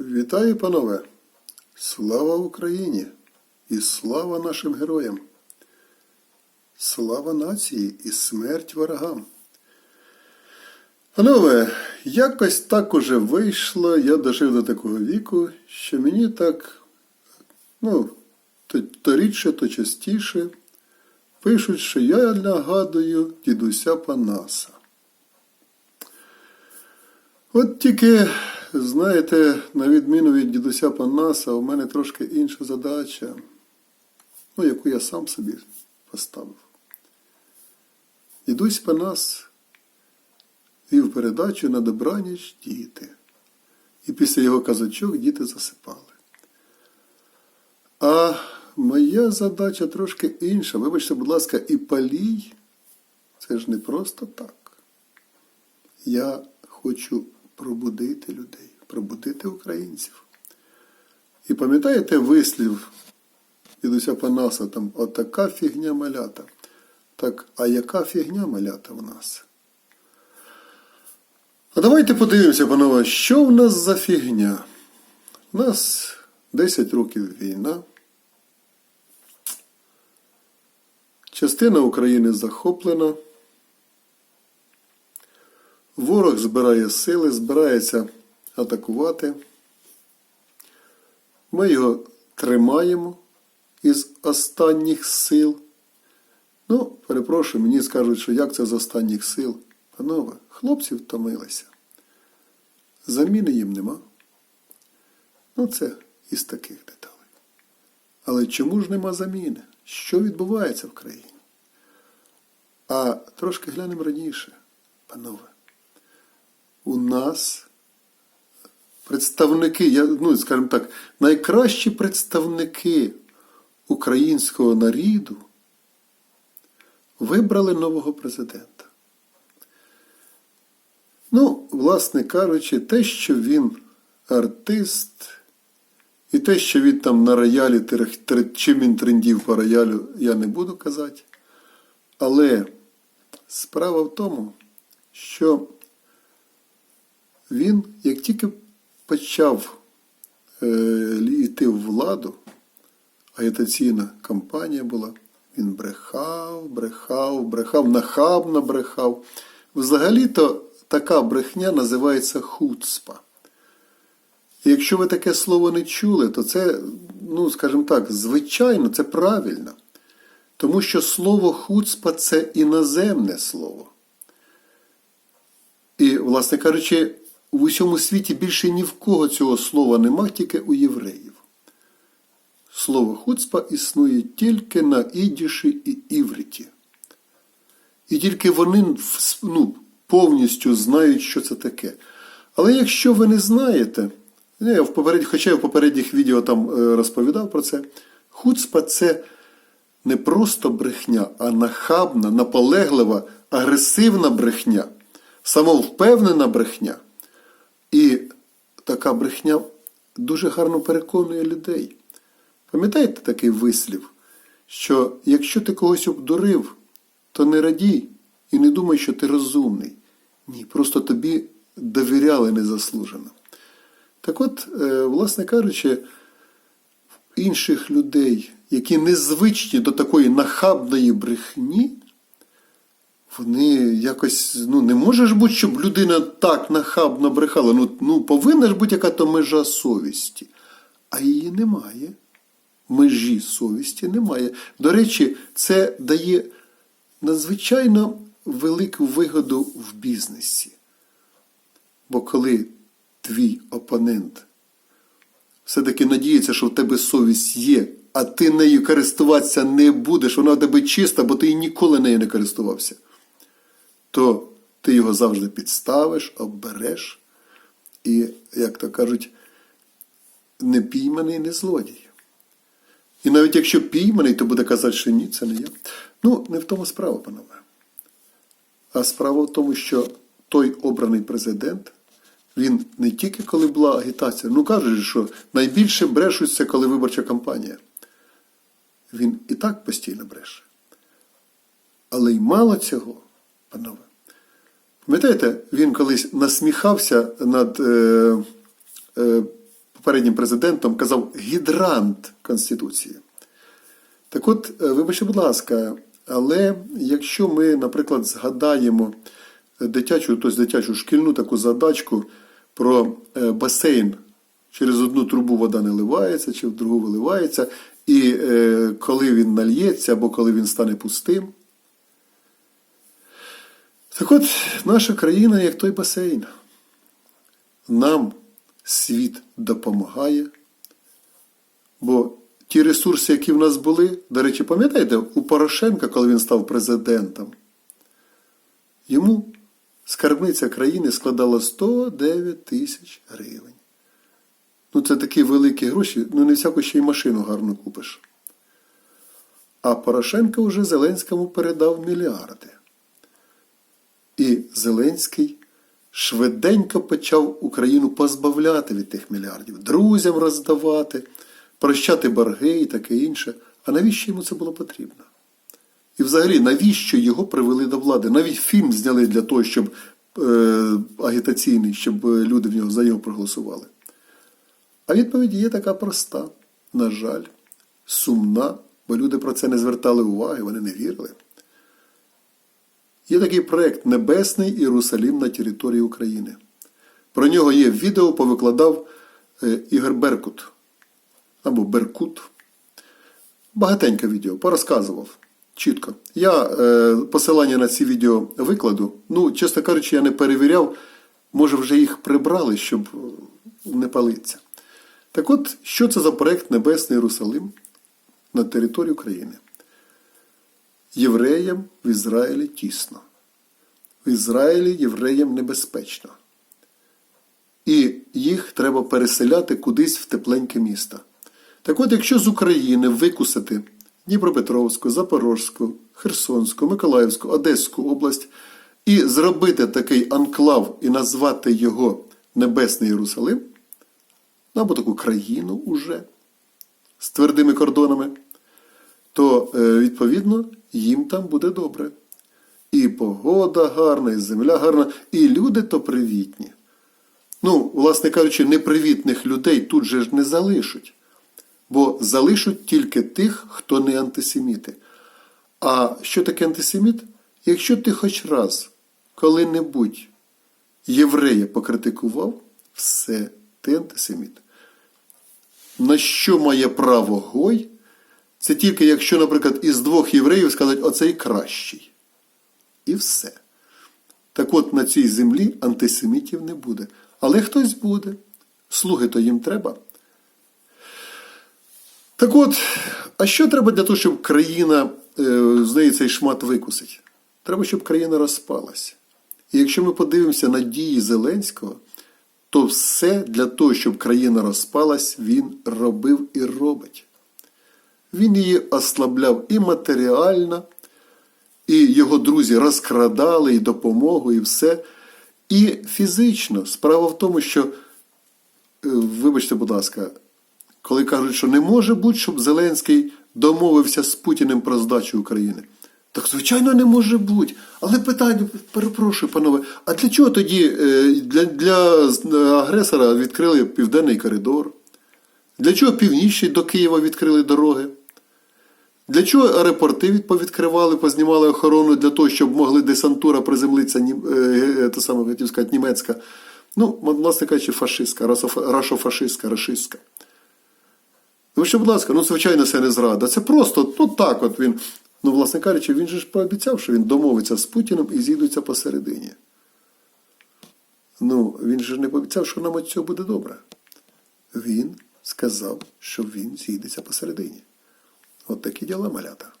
Вітаю, панове! Слава Україні і слава нашим героям! Слава нації і смерть ворогам! Панове, якось так уже вийшло, я дожив до такого віку, що мені так, ну, то, то рідше, то частіше пишуть, що я нагадую дідуся Панаса. От тільки, знаєте, на відміну від дідуся Панаса, у мене трошки інша задача, ну, яку я сам собі поставив. Дідусь Панас вів передачу на добраніч діти. І після його казочок діти засипали. А моя задача трошки інша. Вибачте, будь ласка, і палій це ж не просто так. Я хочу пробудити людей, пробудити українців. І пам'ятаєте вислів дідуся Панаса, там отака фігня малята. Так, а яка фігня малята у нас? А давайте подивимося, панове, що в нас за фігня? У нас 10 років війна. Частина України захоплена. Ворог збирає сили, збирається атакувати. Ми його тримаємо із останніх сил. Ну, перепрошую, мені скажуть, що як це з останніх сил. Панове, хлопці втомилися. Заміни їм нема. Ну, це із таких деталей. Але чому ж нема заміни? Що відбувається в країні? А трошки глянемо раніше, панове. У нас представники, я, ну, скажімо так, найкращі представники українського народу вибрали нового президента. Ну, власне кажучи, те, що він артист, і те, що він там на роялі, чим він трендів по роялю, я не буду казати. Але справа в тому, що він, як тільки почав е, йти в владу, агітаційна кампанія була, він брехав, брехав, брехав, нахабно брехав. Взагалі-то така брехня називається хуцпа. І якщо ви таке слово не чули, то це, ну, скажімо так, звичайно, це правильно. Тому що слово хуцпа це іноземне слово. І, власне кажучи, в усьому світі більше ні в кого цього слова нема, тільки у євреїв. Слово хуцпа існує тільки на ідіші і івриті. І тільки вони ну, повністю знають, що це таке. Але якщо ви не знаєте, ну, я в хоча я в попередніх відео там е, розповідав про це, хуцпа це не просто брехня, а нахабна, наполеглива, агресивна брехня, самовпевнена брехня. І така брехня дуже гарно переконує людей. Пам'ятаєте такий вислів, що якщо ти когось обдурив, то не радій і не думай, що ти розумний. Ні, просто тобі довіряли незаслужено. Так от, е, власне кажучи, інших людей, які незвичні до такої нахабної брехні, вони якось, ну, не може ж бути, щоб людина так нахабно брехала. Ну, ну повинна ж бути яка-то межа совісті. А її немає. Межі совісті немає. До речі, це дає надзвичайно велику вигоду в бізнесі. Бо коли твій опонент все-таки надіється, що в тебе совість є, а ти нею користуватися не будеш, вона в тебе чиста, бо ти ніколи нею не користувався, то ти його завжди підставиш, оббереш і, як то кажуть, не пійманий, не злодій. І навіть якщо пійманий, то буде казати, що ні, це не я. Ну, не в тому справа, панове. А справа в тому, що той обраний президент, він не тільки коли була агітація, ну кажуть, що найбільше брешуться, коли виборча кампанія. Він і так постійно бреше. Але й мало цього, панове. Пам'ятаєте, він колись насміхався над е, е, попереднім президентом казав гідрант Конституції. Так от, е, вибачте, будь ласка, але якщо ми, наприклад, згадаємо дитячу, тобто дитячу шкільну таку задачку про е, басейн, через одну трубу вода не ливається, чи в другу виливається, і е, коли він нальється або коли він стане пустим. Так от, наша країна як той басейн. Нам світ допомагає, бо ті ресурси, які в нас були, до речі, пам'ятаєте, у Порошенка, коли він став президентом, йому скарбниця країни складала 109 тисяч гривень. Ну, це такі великі гроші, ну не всяку ще й машину гарно купиш. А Порошенко вже Зеленському передав мільярди. Зеленський швиденько почав Україну позбавляти від тих мільярдів, друзям роздавати, прощати борги і таке інше. А навіщо йому це було потрібно? І взагалі, навіщо його привели до влади? Навіть фільм зняли для того, щоб е, агітаційний, щоб люди в нього за нього проголосували. А відповідь є така проста, на жаль, сумна, бо люди про це не звертали уваги, вони не вірили. Є такий проект Небесний Єрусалім на території України. Про нього є відео, повикладав е, Ігор Беркут або Беркут. Багатеньке відео, порозказував чітко. Я е, посилання на ці відео викладу. Ну, чесно кажучи, я не перевіряв, може вже їх прибрали, щоб е, не палитися. Так от, що це за проект Небесний Єрусалим на території України? Євреям в Ізраїлі тісно. В Ізраїлі євреям небезпечно. І їх треба переселяти кудись в тепленьке місто. Так от, якщо з України викусити Дніпропетровську, Запорозьку, Херсонську, Миколаївську, Одеську область і зробити такий анклав і назвати його Небесний Єрусалим, або таку країну уже з твердими кордонами, то, е, відповідно, їм там буде добре. І погода гарна, і земля гарна, і люди то привітні. Ну, власне кажучи, непривітних людей тут же ж не залишать. Бо залишать тільки тих, хто не антисеміти. А що таке антисеміт? Якщо ти хоч раз коли-небудь єврея покритикував, все, ти антисеміт. На що має право Гой? Це тільки якщо, наприклад, із двох євреїв сказати, оцей кращий. І все. Так от на цій землі антисемітів не буде. Але хтось буде. Слуги то їм треба. Так от, а що треба для того, щоб країна з неї цей шмат викусить? Треба, щоб країна розпалася. І якщо ми подивимося на дії Зеленського, то все для того, щоб країна розпалась, він робив і робить. Він її ослабляв і матеріально, і його друзі розкрадали і допомогу, і все. І фізично. Справа в тому, що, е, вибачте, будь ласка, коли кажуть, що не може бути, щоб Зеленський домовився з Путіним про здачу України. Так, звичайно, не може бути. Але питання, перепрошую, панове, а для чого тоді е, для, для агресора відкрили південний коридор? Для чого північний до Києва відкрили дороги? Для чого аеропорти відповідкривали, познімали охорону для того, щоб могли десантура приземлитися, нім- е, саме хотів сказати, німецька. Ну, власне кажучи, фашистська, рашофашистська, рашистська. Ви ще, будь ласка, ну звичайно, це не зрада. Це просто ну так от він. Ну, власне кажучи, він же ж пообіцяв, що він домовиться з Путіним і зійдуться посередині. Ну, він же не пообіцяв, що нам від цього буде добре. Він сказав, що він зійдеться посередині. От такі діла малята.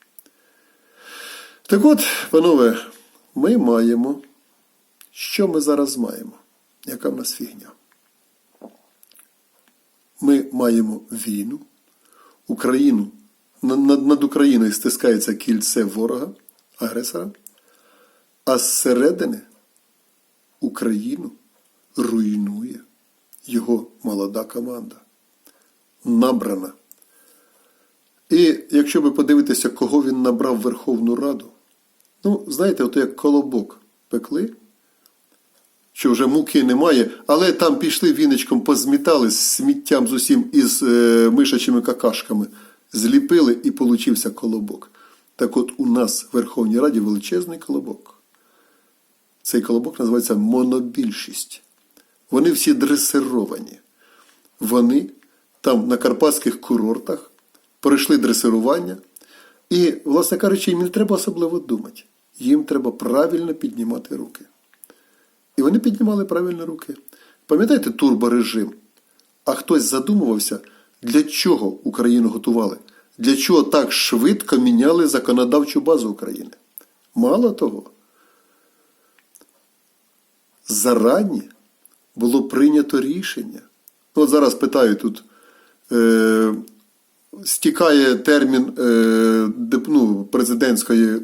Так от, панове, ми маємо. Що ми зараз маємо? Яка в нас фігня? Ми маємо війну, Україну, над, над, Україною стискається кільце ворога, агресора, а зсередини Україну руйнує його молода команда. Набрана. І якщо ви подивитеся, кого він набрав в Верховну Раду, ну, знаєте, от як колобок пекли, що вже муки немає, але там пішли віничком, позмітали з сміттям з усім із е, мишачими какашками, зліпили і получився колобок. Так от у нас в Верховній Раді величезний колобок. Цей колобок називається монобільшість. Вони всі дресировані. Вони там на карпатських курортах пройшли дресирування. І, власне кажучи, їм не треба особливо думати. Їм треба правильно піднімати руки. І вони піднімали правильно руки. Пам'ятаєте турборежим? А хтось задумувався, для чого Україну готували? Для чого так швидко міняли законодавчу базу України? Мало того, зарані було прийнято рішення. От зараз питаю тут, е, стікає термін е, ну, президентської е,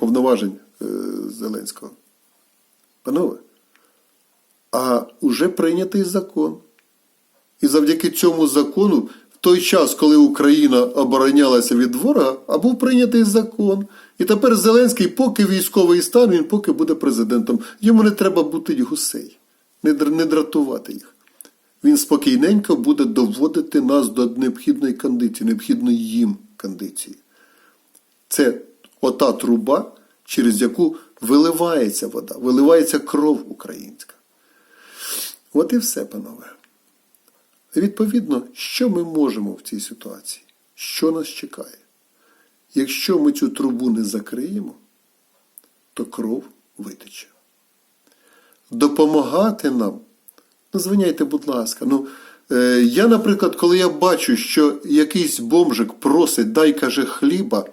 повноважень е, Зеленського. Панове, а вже прийнятий закон. І завдяки цьому закону, в той час, коли Україна оборонялася від ворога, а був прийнятий закон. І тепер Зеленський, поки військовий стан, він поки буде президентом. Йому не треба бути гусей, не дратувати їх. Він спокійненько буде доводити нас до необхідної кондиції, необхідної їм кондиції. Це ота труба, через яку виливається вода, виливається кров українська. От і все, панове. Відповідно, що ми можемо в цій ситуації? Що нас чекає? Якщо ми цю трубу не закриємо, то кров витече. Допомагати нам, звиняйте, будь ласка. Ну, е, я, наприклад, коли я бачу, що якийсь бомжик просить, дай каже хліба,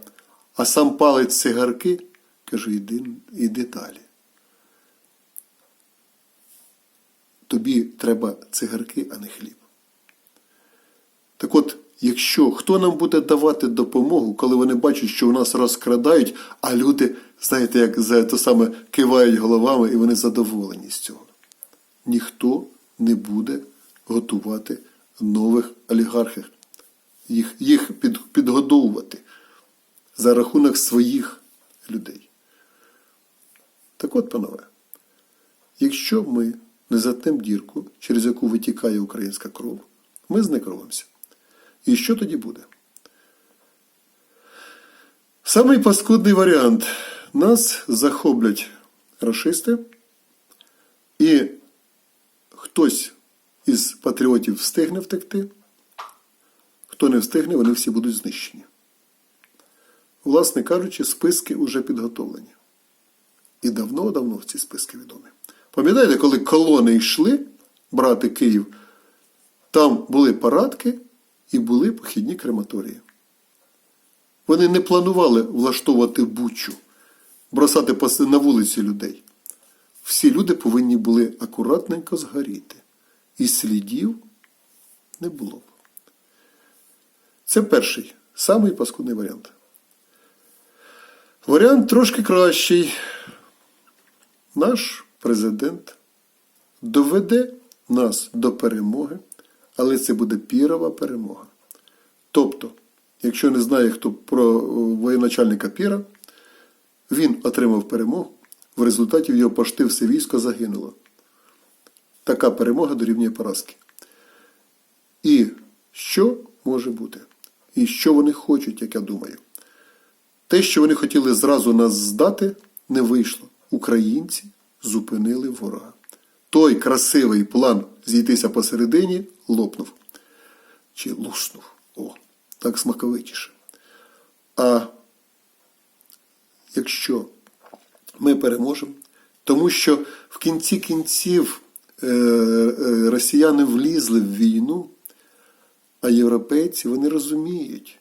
а сам палить цигарки, кажу, іди, іди далі. Тобі треба цигарки, а не хліб. Так от, якщо хто нам буде давати допомогу, коли вони бачать, що у нас розкрадають, а люди, знаєте, як за те саме кивають головами і вони задоволені з цього. Ніхто не буде готувати нових олігархів, їх, їх під, підгодовувати за рахунок своїх людей. Так от, панове, якщо ми не затнемо дірку, через яку витікає українська кров, ми зникровимося. І що тоді буде? Самий паскудний варіант. Нас захоплять рашисти, і хтось із патріотів встигне втекти, хто не встигне, вони всі будуть знищені. Власне кажучи, списки вже підготовлені. І давно-давно ці списки відомі. Пам'ятаєте, коли колони йшли брати Київ, там були парадки і були похідні крематорії. Вони не планували влаштовувати бучу, бросати на вулиці людей. Всі люди повинні були акуратненько згоріти. І слідів не було. Це перший, самий паскудний варіант. Варіант трошки кращий. Наш президент доведе нас до перемоги, але це буде пірова перемога. Тобто, якщо не знає хто про е, воєначальника Піра, він отримав перемогу, в результаті в його пошти все військо загинуло. Така перемога дорівнює поразки. І що може бути? І що вони хочуть, як я думаю? Те, що вони хотіли зразу нас здати, не вийшло. Українці зупинили ворога. Той красивий план зійтися посередині лопнув. Чи луснув. О, так смаковитіше. А якщо ми переможемо, тому що в кінці кінців е, е, росіяни влізли в війну, а європейці вони розуміють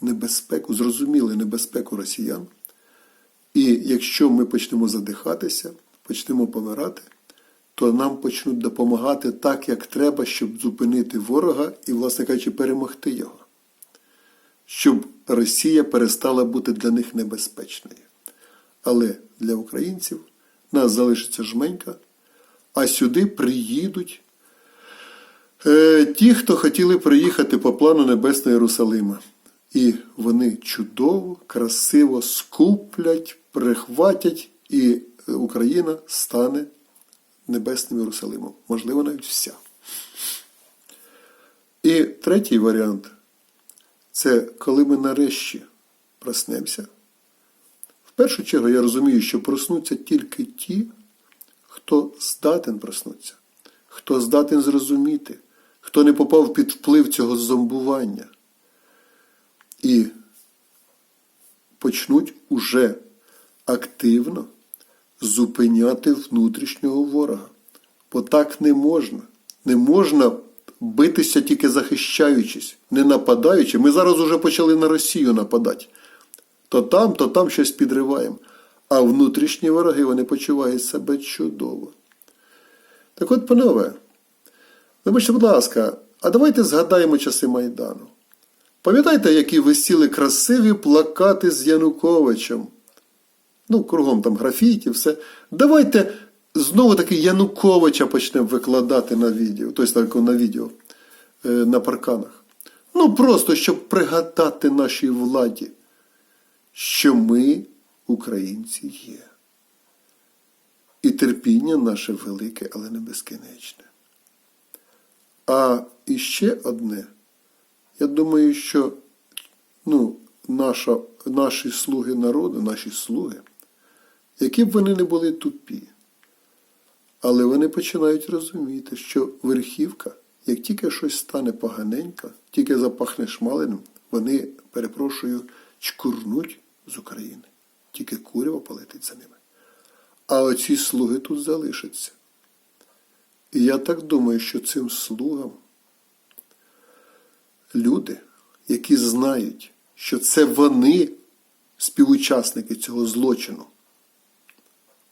небезпеку, зрозуміли небезпеку росіян. І якщо ми почнемо задихатися, почнемо помирати, то нам почнуть допомагати так, як треба, щоб зупинити ворога і, власне кажучи, перемогти його. Щоб Росія перестала бути для них небезпечною. Але для українців нас залишиться жменька, а сюди приїдуть е, ті, хто хотіли приїхати по плану Небесного Єрусалима. І вони чудово, красиво скуплять, прихватять, і Україна стане Небесним Єрусалимом, можливо, навіть вся. І третій варіант це коли ми нарешті проснемося. Першу чергу я розумію, що проснуться тільки ті, хто здатен проснутися, хто здатен зрозуміти, хто не попав під вплив цього зомбування. І почнуть уже активно зупиняти внутрішнього ворога. Бо так не можна. Не можна битися тільки захищаючись, не нападаючи. Ми зараз уже почали на Росію нападати. То там, то там щось підриваємо. А внутрішні вороги вони почувають себе чудово. Так от, панове, вибачте, будь ласка, а давайте згадаємо часи Майдану. Пам'ятаєте, які висіли красиві плакати з Януковичем? Ну, кругом там графіті, все. Давайте знову таки Януковича почнемо викладати на відео, тобто на відео е, на парканах. Ну, просто щоб пригадати нашій владі, що ми, українці, є. І терпіння наше велике, але не безкінечне. А іще одне. Я думаю, що ну, наша, наші слуги народу, наші слуги, які б вони не були тупі, але вони починають розуміти, що верхівка, як тільки щось стане поганенько, тільки запахне шмаленим, вони, перепрошую, чкурнуть з України. Тільки курява полетить за ними. А оці слуги тут залишаться. І я так думаю, що цим слугам люди, які знають, що це вони співучасники цього злочину.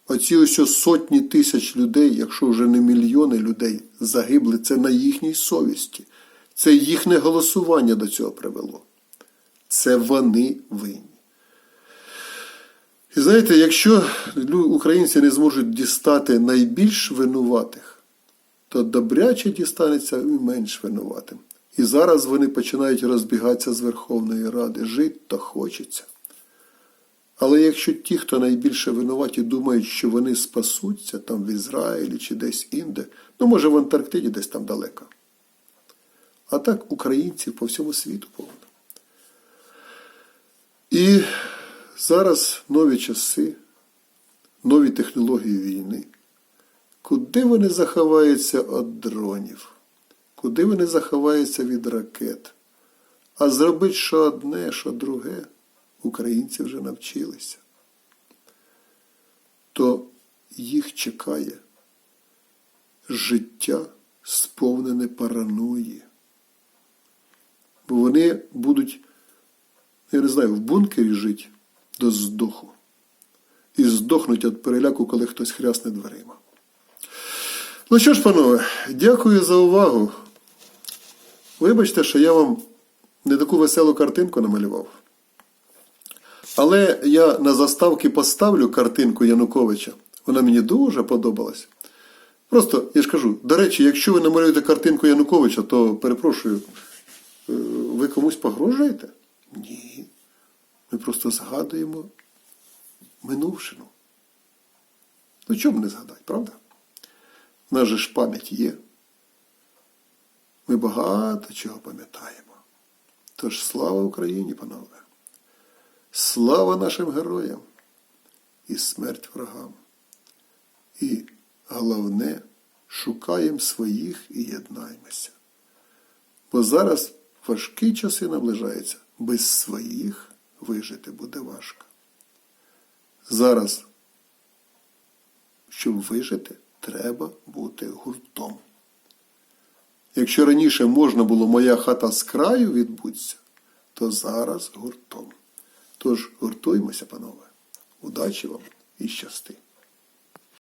Оці ось сотні тисяч людей, якщо вже не мільйони людей, загибли, це на їхній совісті. Це їхнє голосування до цього привело. Це вони винні. І знаєте, якщо українці не зможуть дістати найбільш винуватих, то добряче дістанеться і менш винуватим. І зараз вони починають розбігатися з Верховної Ради. Жити то хочеться. Але якщо ті, хто найбільше винуваті, думають, що вони спасуться там в Ізраїлі чи десь інде, ну може в Антарктиді десь там далеко. А так українців по всьому світу повно. І зараз нові часи, нові технології війни. Куди вони заховаються від дронів? Куди вони заховаються від ракет? А зробити що одне, що друге, українці вже навчилися. То їх чекає життя сповнене параної. Бо вони будуть, я не знаю, в бункері жити до здоху. І здохнуть від переляку, коли хтось хрясне дверима. Ну що ж, панове, дякую за увагу. Вибачте, що я вам не таку веселу картинку намалював. Але я на заставки поставлю картинку Януковича. Вона мені дуже подобалась. Просто, я ж кажу, до речі, якщо ви намалюєте картинку Януковича, то перепрошую, е, ви комусь погрожуєте? Ні. Ми просто згадуємо минувшину. Ну, чому не згадати, правда? У нас же ж пам'ять є. Ми багато чого пам'ятаємо. Тож слава Україні, панове! Слава нашим героям і смерть ворогам. І головне, шукаємо своїх і єднаємося. Бо зараз важкі часи наближаються, без своїх вижити буде важко. Зараз, щоб вижити, треба бути гуртом. Якщо раніше можна було моя хата з краю відбутися, то зараз гуртом. Тож гуртуймося, панове. Удачі вам і щасти!